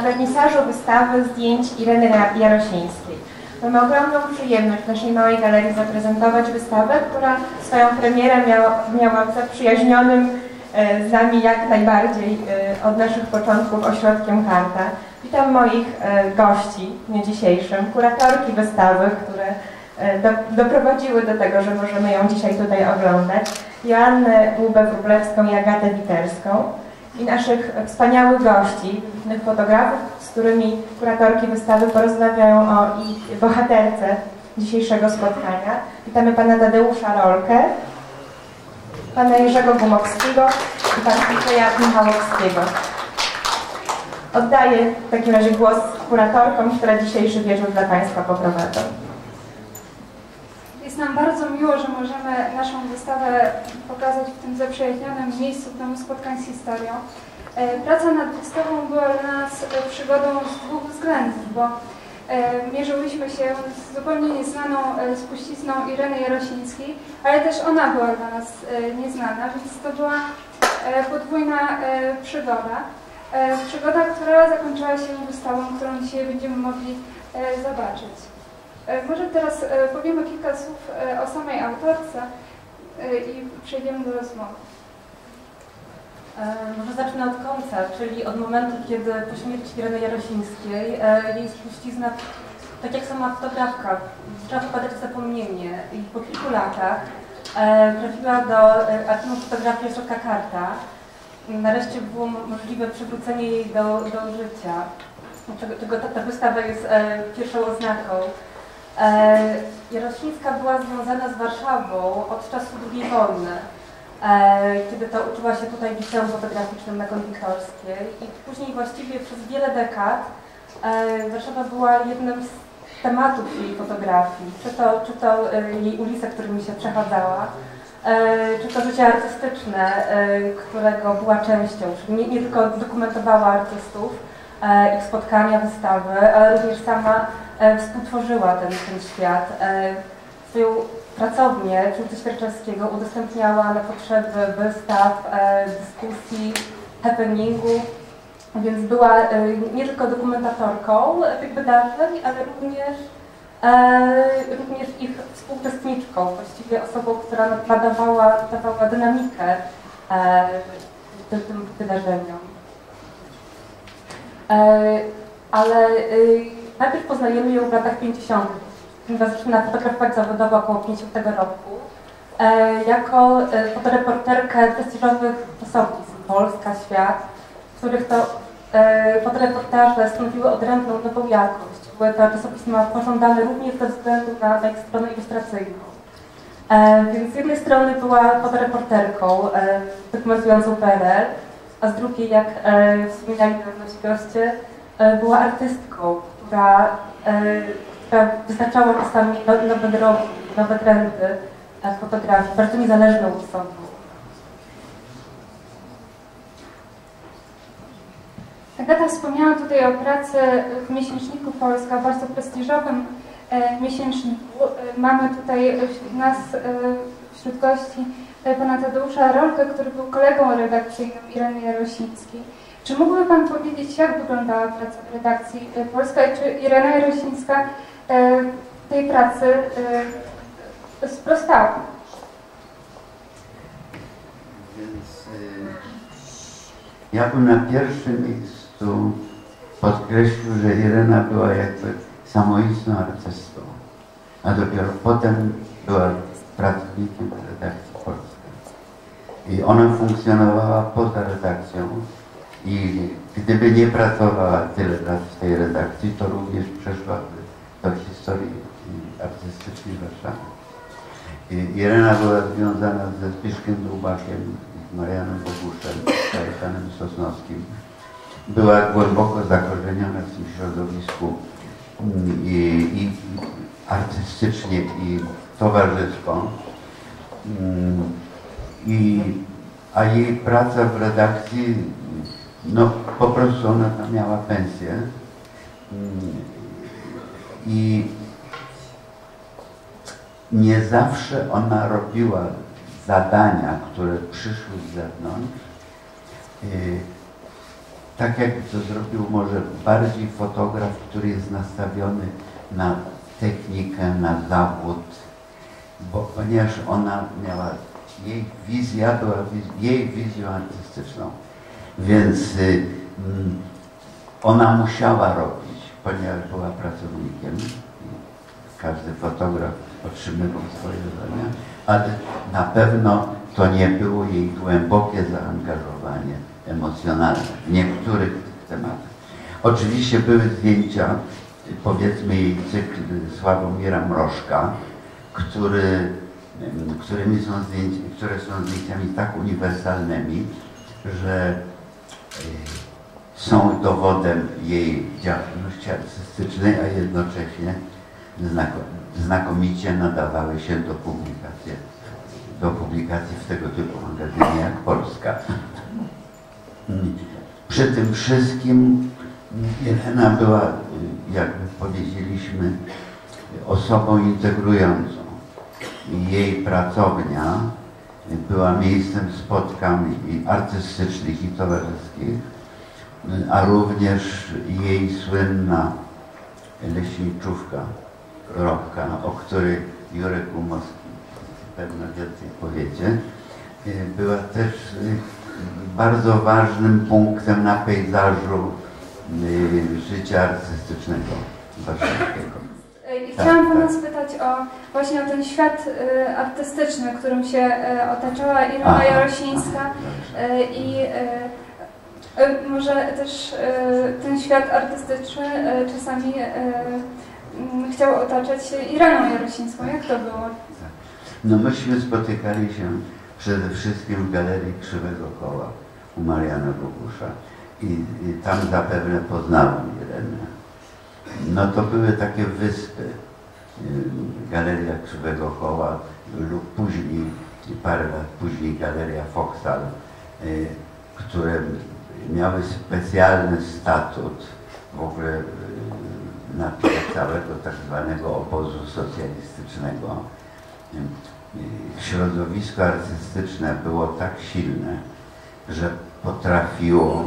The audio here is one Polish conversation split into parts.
na wernisażu wystawy zdjęć Ireny Jarosińskiej. Mamy ogromną przyjemność w naszej małej galerii zaprezentować wystawę, która swoją premierę miała, miała w zaprzyjaźnionym e, z nami jak najbardziej e, od naszych początków ośrodkiem Karta. Witam moich gości w dniu dzisiejszym, kuratorki wystawy, które do, doprowadziły do tego, że możemy ją dzisiaj tutaj oglądać. Joannę Łubę-Wróblewską i Agatę Witerską i naszych wspaniałych gości, innych fotografów, z którymi kuratorki wystawy porozmawiają o ich bohaterce dzisiejszego spotkania. Witamy pana Tadeusza Rolkę, pana Jerzego Gumowskiego i pana Andrzeja Michałowskiego. Oddaję w takim razie głos kuratorkom, które dzisiejszy wieczór dla Państwa poprowadzą. Nam bardzo miło, że możemy naszą wystawę pokazać w tym zaprzyjaźnionym miejscu, w Domu Spotkań z Historią. E, praca nad wystawą była dla nas e, przygodą z dwóch względów, bo e, mierzyłyśmy się z zupełnie nieznaną spuścizną Ireny Jarosińskiej, ale też ona była dla nas nieznana, więc to była podwójna przygoda. Przygoda, która zakończyła się wystawą, którą dzisiaj będziemy mogli zobaczyć. Może teraz powiemy kilka słów o samej autorce i przejdziemy do rozmowy. E, może zacznę od końca, czyli od momentu, kiedy po śmierci Ireny Jarosińskiej e, jej spuścizna, tak jak sama fotografka, zaczęła wpadać w zapomnienie i po kilku latach e, trafiła do archiwum fotografii Ośrodka Karta. Nareszcie było możliwe przywrócenie jej do, do życia, czego ta, ta wystawa jest pierwszą oznaką. Jarosińska była związana z Warszawą od czasu II wojny. E, kiedy to uczyła się tutaj w liceum fotograficznym na Konwiktorskiej i później właściwie przez wiele dekad e, Warszawa była jednym z tematów jej fotografii, czy to, czy to e, jej ulice, którymi się przechadzała, czy to życie artystyczne, którego była częścią, czyli nie, nie tylko dokumentowała artystów, ich spotkania, wystawy, ale również sama współtworzyła ten, ten świat. Swoją pracownię Księdza Świerczewskiego udostępniała na potrzeby wystaw, e, dyskusji, happeningu, więc była e, nie tylko dokumentatorką tych wydarzeń, ale również, e, również ich współuczestniczką, właściwie osobą, która nadawała, nadawała dynamikę tym, tym wydarzeniom. Ale najpierw poznajemy ją w latach 50 zaczyna fotografować zawodowo około 50 roku, e, jako e, fotoreporterkę prestiżowych czasopism Polska, Świat, w których to e, fotoreportaże stanowiły odrębną, nową jakość. Były to czasopisma pożądane również ze względu na, na ich stronę ilustracyjną. Więc z jednej strony była fotoreporterką dokumentującą PRL, a z drugiej, jak wspominali nasi goście, była artystką, która wyznaczała czasami nowe drogi, nowe trendy fotografii, bardzo niezależną od sobą. Agata wspomniała tutaj o pracy w miesięczniku Polska, bardzo prestiżowym e, miesięczniku. E, mamy tutaj nas, e, wśród gości, pana Tadeusza Rolkę, który był kolegą redakcyjnym Ireny Jarosińskiej. Czy mógłby Pan powiedzieć, jak wyglądała praca w redakcji Polska i czy Irena Jarosińska E, tej pracy e, sprostała. Więc ja bym na pierwszym miejscu podkreślił, że Irena była jakby samoistną artystą, a dopiero potem była pracownikiem redakcji. I ona funkcjonowała poza redakcją i gdyby nie pracowała tyle lat w tej redakcji, to również przeszłaby do historii artystycznej Warszawy. Irena była związana ze Zbyszkiem Dłubakiem, z Marianem Boguszem, z Kajetanem Sosnowskim. Była głęboko zakorzeniona w tym środowisku mm, i, i artystycznie i towarzysko. I, a jej praca w redakcji, no po prostu ona tam miała pensję. I nie zawsze ona robiła zadania, które przyszły z zewnątrz, y, tak jakby to zrobił może bardziej fotograf, który jest nastawiony na technikę, na zawód, bo ponieważ ona miała, jej wizja była jej wizją artystyczną, więc y, mm, ona musiała robić, ponieważ była pracownikiem. Każdy fotograf otrzymywał swoje zadania, ale na pewno to nie było jej głębokie zaangażowanie emocjonalne w niektórych tematach. Oczywiście były zdjęcia, powiedzmy jej cykl Sławomira Mrożka, który, którymi są zdjęcia, które są zdjęciami tak uniwersalnymi, że e, są dowodem jej działalności artystycznej, a jednocześnie znako- znakomicie nadawały się do publikacji, do publikacji w tego typu magazynie jak Polska. Przy tym wszystkim Jelena była, jakby powiedzieliśmy, osobą integrującą. Jej pracownia była miejscem spotkań artystycznych i towarzyskich, a również jej słynna leśniczówka Robka, o której Jurek Umowski pewno więcej powiedzie, y, była też bardzo ważnym punktem na pejzażu y, życia artystycznego warszawskiego. Tak, chciałam Pana tak. spytać o właśnie o ten świat y, artystyczny, którym się y, otaczała Irena Aha, Jarosińska y, i może też ten świat artystyczny czasami chciał otaczać się Ireną Jarosińską. Jak to było? No myśmy spotykali się przede wszystkim w Galerii Krzywego Koła u Mariana Bogusza i, i tam zapewne poznałem Irenę. No to były takie wyspy, y, Galeria Krzywego Koła lub później, parę lat później Galeria Foksal, y, które miały specjalny statut w ogóle y, na tle całego tak zwanego obozu socjalistycznego. Środowisko artystyczne było tak silne, że potrafiło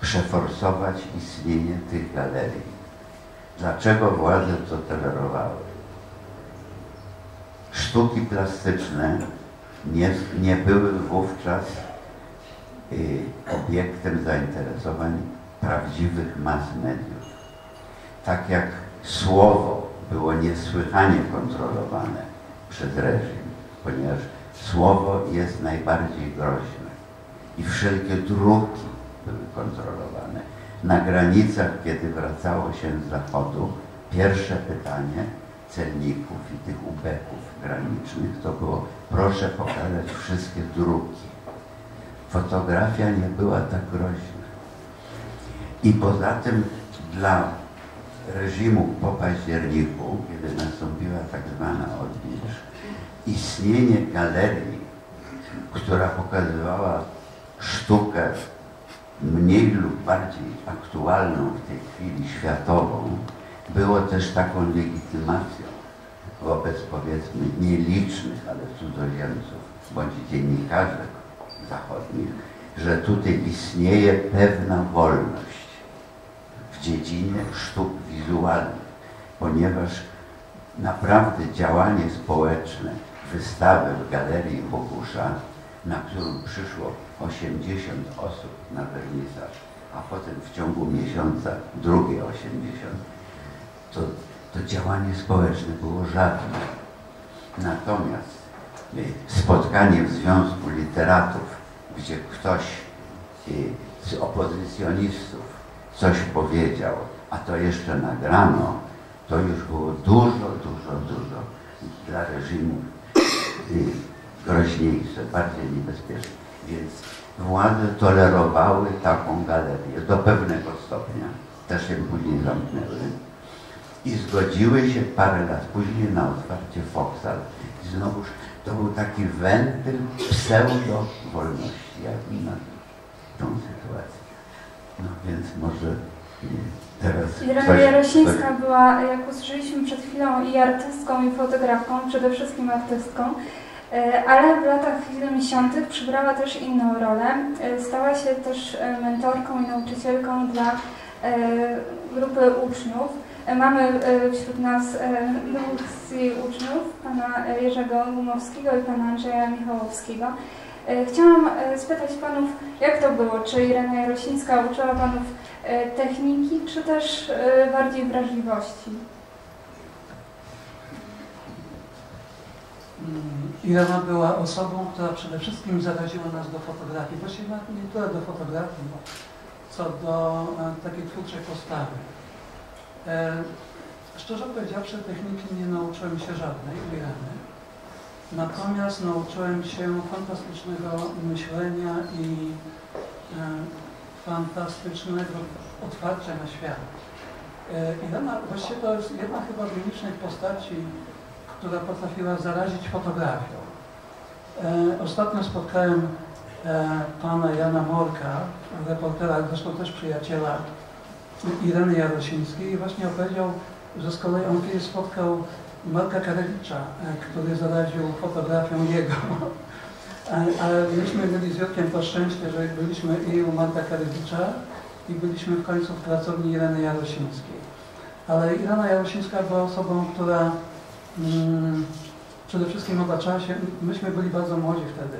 przeforsować istnienie tych galerii. Dlaczego władze to tolerowały? Sztuki plastyczne nie, nie były wówczas y, obiektem zainteresowań prawdziwych mas mediów. Tak jak słowo było niesłychanie kontrolowane przez reżim, ponieważ słowo jest najbardziej groźne i wszelkie druki były kontrolowane. Na granicach, kiedy wracało się z zachodu, pierwsze pytanie celników i tych ubeków granicznych to było proszę pokazać wszystkie druki. Fotografia nie była tak groźna. I poza tym dla reżimu po październiku, kiedy nastąpiła tak zwana odwilż, istnienie galerii, która pokazywała sztukę mniej lub bardziej aktualną w tej chwili światową, było też taką legitymacją wobec powiedzmy nielicznych, ale cudzoziemców bądź dziennikarzy zachodnich, że tutaj istnieje pewna wolność w dziedzinie sztuk wizualnych, ponieważ naprawdę działanie społeczne, wystawy w Galerii Bogusza, na którą przyszło 80 osób na wernisaż, a potem w ciągu miesiąca drugie 80, to, to działanie społeczne było żadne. Natomiast y, spotkanie w Związku Literatów, gdzie ktoś y, z opozycjonistów coś powiedział, a to jeszcze nagrano, to już było dużo, dużo, dużo dla reżimu y, groźniejsze, bardziej niebezpieczne. Więc władze tolerowały taką galerię do pewnego stopnia. Też ją później zamknęły. I zgodziły się parę lat później na otwarcie Foksal. I znowuż to był taki wentyl pseudo-wolności, jak na tą sytuację. No więc może nie, teraz Irena coś- Jarosińska była, jak usłyszeliśmy przed chwilą, i artystką, i fotografką, przede wszystkim artystką. E, Ale w latach 70. przybrała też inną rolę. E, Stała się też e, mentorką i nauczycielką dla grupy uczniów. Mamy wśród nas dwóch uczniów, pana Jerzego Gumowskiego i pana Andrzeja Michałowskiego. Chciałam spytać panów, jak to było? Czy Irena Jarosińska uczyła panów techniki, czy też bardziej wrażliwości? Mm, Irena była osobą, która przede wszystkim zaraziła nas do fotografii. Właściwie nie tyle do fotografii, co do e, takiej twórczej postawy. E, szczerze powiedziawszy, techniki nie nauczyłem się żadnej u Ireny. Natomiast nauczyłem się fantastycznego myślenia i e, fantastycznego otwarcia na świat. Irena właściwie to jest jedna chyba z nielicznych postaci, która potrafiła zarazić fotografią. E, ostatnio spotkałem e, pana Jana Morka, reportera, zresztą też przyjaciela Ireny Jarosińskiej i właśnie opowiedział, że z kolei on kiedyś spotkał Marka Karewicza, e, który zaraził fotografią jego. E, Ale myśmy mieli z Jurkiem to szczęście, że byliśmy i u Marka Karewicza i byliśmy w końcu w pracowni Ireny Jarosińskiej. Ale Irena Jarosińska była osobą, która przede wszystkim otaczała się, myśmy byli bardzo młodzi wtedy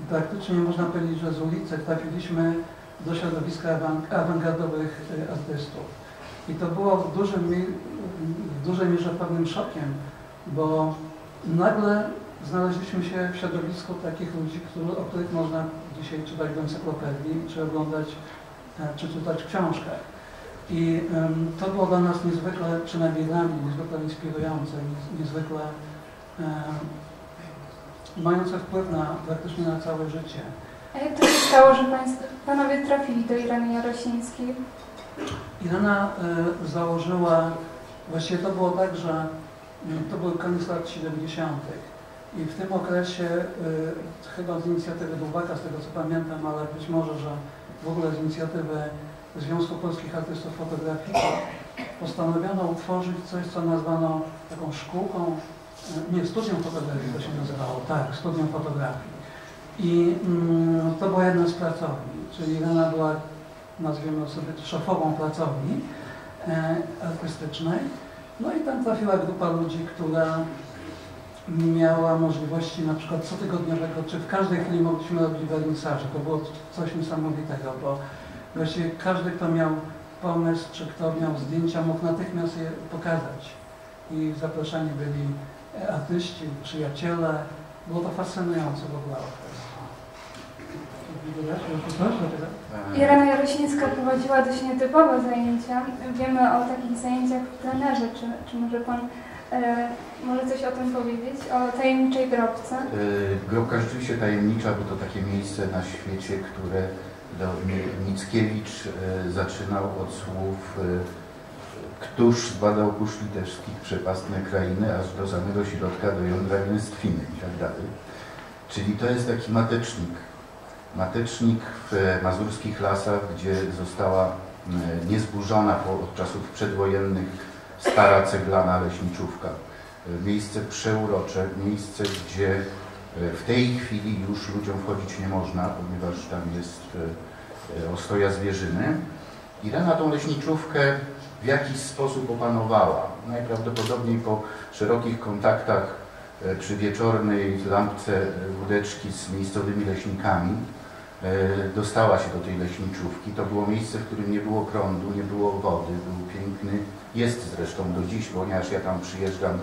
i praktycznie można powiedzieć, że z ulicy trafiliśmy do środowiska awang- awangardowych y, artystów. I to było w, dużym, w dużej mierze pewnym szokiem, bo nagle znaleźliśmy się w środowisku takich ludzi, którzy, o których można dzisiaj czytać w encyklopedii, czy oglądać, e, czy czytać w książkach. I to było dla nas niezwykle, przynajmniej dla mnie, niezwykle inspirujące, niez- niezwykle mające wpływ na praktycznie na całe życie. A jak to się stało, że państwo, panowie trafili do Ireny Jarosińskiej? Irena e, założyła, właściwie to było tak, że mm, to był koniec lat 70. I w tym okresie, e, chyba z inicjatywy Dłubaka, z tego co pamiętam, ale być może, że w ogóle z inicjatywy Związku Polskich Artystów Fotograficznych postanowiono utworzyć coś, co nazwano taką szkółką, e, nie, studium fotografii to się nazywało, tak, studium fotografii. I mm, to była jedna z pracowni, czyli Irena była nazwijmy sobie szefową pracowni e, artystycznej. No i tam trafiła grupa ludzi, która miała możliwości na przykład cotygodniowego, czy w każdej chwili mogliśmy robić wernisaże. To było coś niesamowitego, bo właściwie każdy, kto miał pomysł, czy kto miał zdjęcia, mógł natychmiast je pokazać. I zaproszeni byli e, artyści, przyjaciele. Było to fascynujące w ogóle? Irena Jarosińska prowadziła dość nietypowe zajęcia. Wiemy o takich zajęciach w plenerze. Czy, czy może pan e, może coś o tym powiedzieć? O tajemniczej grobce? Y, Grobka rzeczywiście tajemnicza, bo to takie miejsce na świecie, które Mickiewicz y, zaczynał od słów y, Któż zbadał kurz litewskich przepastne krainy, aż do samego środka, do jądra gęstwiny i tak dalej. Czyli to jest taki matecznik. Matecznik w mazurskich lasach, gdzie została niezburzona od czasów przedwojennych stara ceglana leśniczówka. Y, Miejsce przeurocze, miejsce, gdzie w tej chwili już ludziom wchodzić nie można, ponieważ tam jest y, y, ostoja zwierzyny. Irena tą leśniczówkę w jakiś sposób opanowała. Najprawdopodobniej po szerokich kontaktach e, przy wieczornej lampce e, wódeczki z miejscowymi leśnikami e, dostała się do tej leśniczówki. To było miejsce, w którym nie było prądu, nie było wody, był piękny, jest zresztą do dziś, ponieważ ja tam przyjeżdżam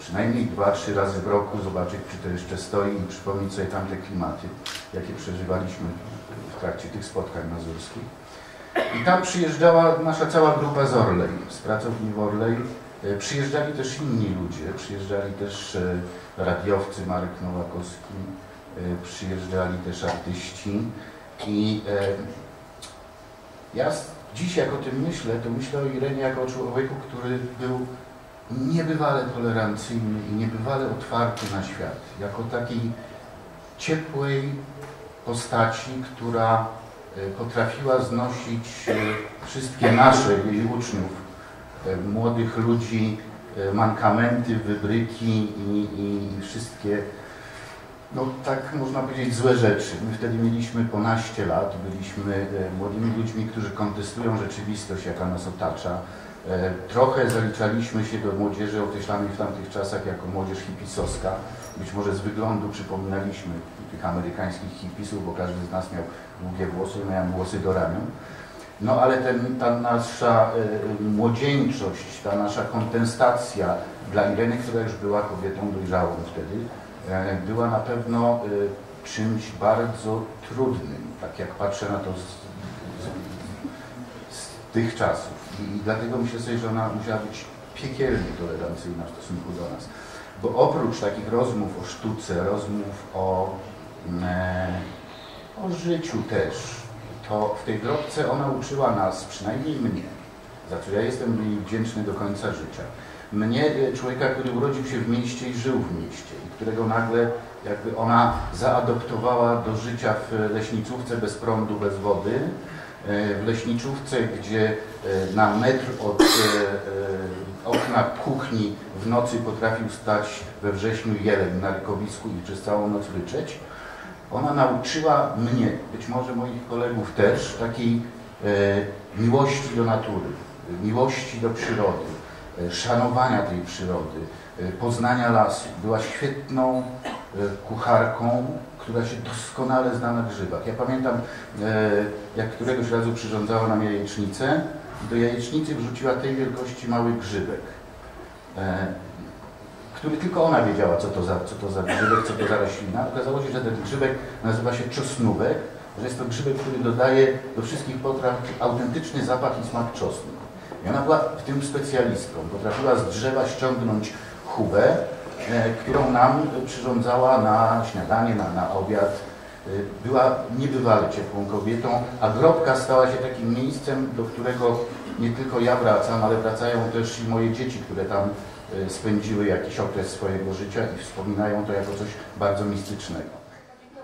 przynajmniej dwa, trzy razy w roku, zobaczyć czy to jeszcze stoi i przypomnieć sobie tamte klimaty, jakie przeżywaliśmy w trakcie tych spotkań mazurskich. I tam przyjeżdżała nasza cała grupa z Orlej, z pracowni w Orlej. E, Przyjeżdżali też inni ludzie, przyjeżdżali też e, radiowcy Marek Nowakowski, e, przyjeżdżali też artyści. I ja dziś jak o tym myślę, to myślę o Irenie jako o człowieku, który był niebywale tolerancyjny i niebywale otwarty na świat. Jako takiej ciepłej postaci, która e, potrafiła znosić e, wszystkie nasze, jej uczniów, e, młodych ludzi, mankamenty, wybryki i, i wszystkie No tak można powiedzieć złe rzeczy. My wtedy mieliśmy ponaście lat, byliśmy młodymi ludźmi, którzy kontestują rzeczywistość, jaka nas otacza. E, Trochę zaliczaliśmy się do młodzieży określanej w tamtych czasach jako młodzież hipisowska. Być może z wyglądu przypominaliśmy tych amerykańskich hipisów, bo każdy z nas miał długie włosy, miałem włosy do ramion. No ale ten, ta nasza e, młodzieńczość, ta nasza kontestacja dla Ireny, która już była kobietą dojrzałą wtedy, e, była na pewno czymś bardzo trudnym, tak jak patrzę na to z tych czasów. I, dlatego myślę że ona musiała być piekielnie tolerancyjna w stosunku do nas. Bo oprócz takich rozmów o sztuce, rozmów o, e, o życiu też, to w tej drobce ona uczyła nas, przynajmniej mnie, za co ja jestem jej wdzięczny do końca życia. Mnie, e, człowieka, który urodził się w mieście i żył w mieście i którego nagle jakby ona zaadoptowała do życia w leśnicówce bez prądu, bez wody, w leśniczówce, gdzie e, na metr od okna kuchni w nocy potrafił stać we wrześniu jeleń na rykowisku i przez całą noc ryczeć. Ona nauczyła mnie, być może moich kolegów też, takiej e, miłości do natury, miłości do przyrody, e, szanowania tej przyrody, e, poznania lasu. Była świetną e, kucharką, która się doskonale zna na grzybach. Ja pamiętam, e, jak któregoś razu przyrządzała nam jajecznicę do jajecznicy wrzuciła tej wielkości mały grzybek. E, który tylko ona wiedziała, co to, za, co to za grzybek, co to za roślina. Okazało się, że ten grzybek nazywa się czosnówek, że jest to grzybek, który dodaje do wszystkich potraw autentyczny zapach i smak czosnku. I ona była w tym specjalistką. Potrafiła z drzewa ściągnąć chubę, e, którą nam przyrządzała na śniadanie, na, na obiad. E, była niebywale ciepłą kobietą, a grobka stała się takim miejscem, do którego nie tylko ja wracam, ale wracają też i moje dzieci, które tam e, spędziły jakiś okres swojego życia i wspominają to jako coś bardzo mistycznego.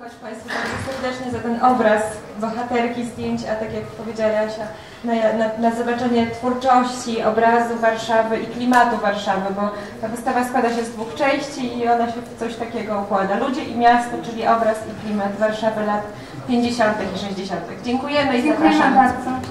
Dziękuję Państwu bardzo serdecznie za ten obraz bohaterki zdjęć, a tak jak powiedziała Jasia, na, na, na zobaczenie twórczości, obrazu Warszawy i klimatu Warszawy, bo ta wystawa składa się z dwóch części i ona się w coś takiego układa. Ludzie i miasto, czyli obraz i klimat Warszawy lat 50. i 60. Dziękujemy i Dziękujemy zapraszamy. bardzo.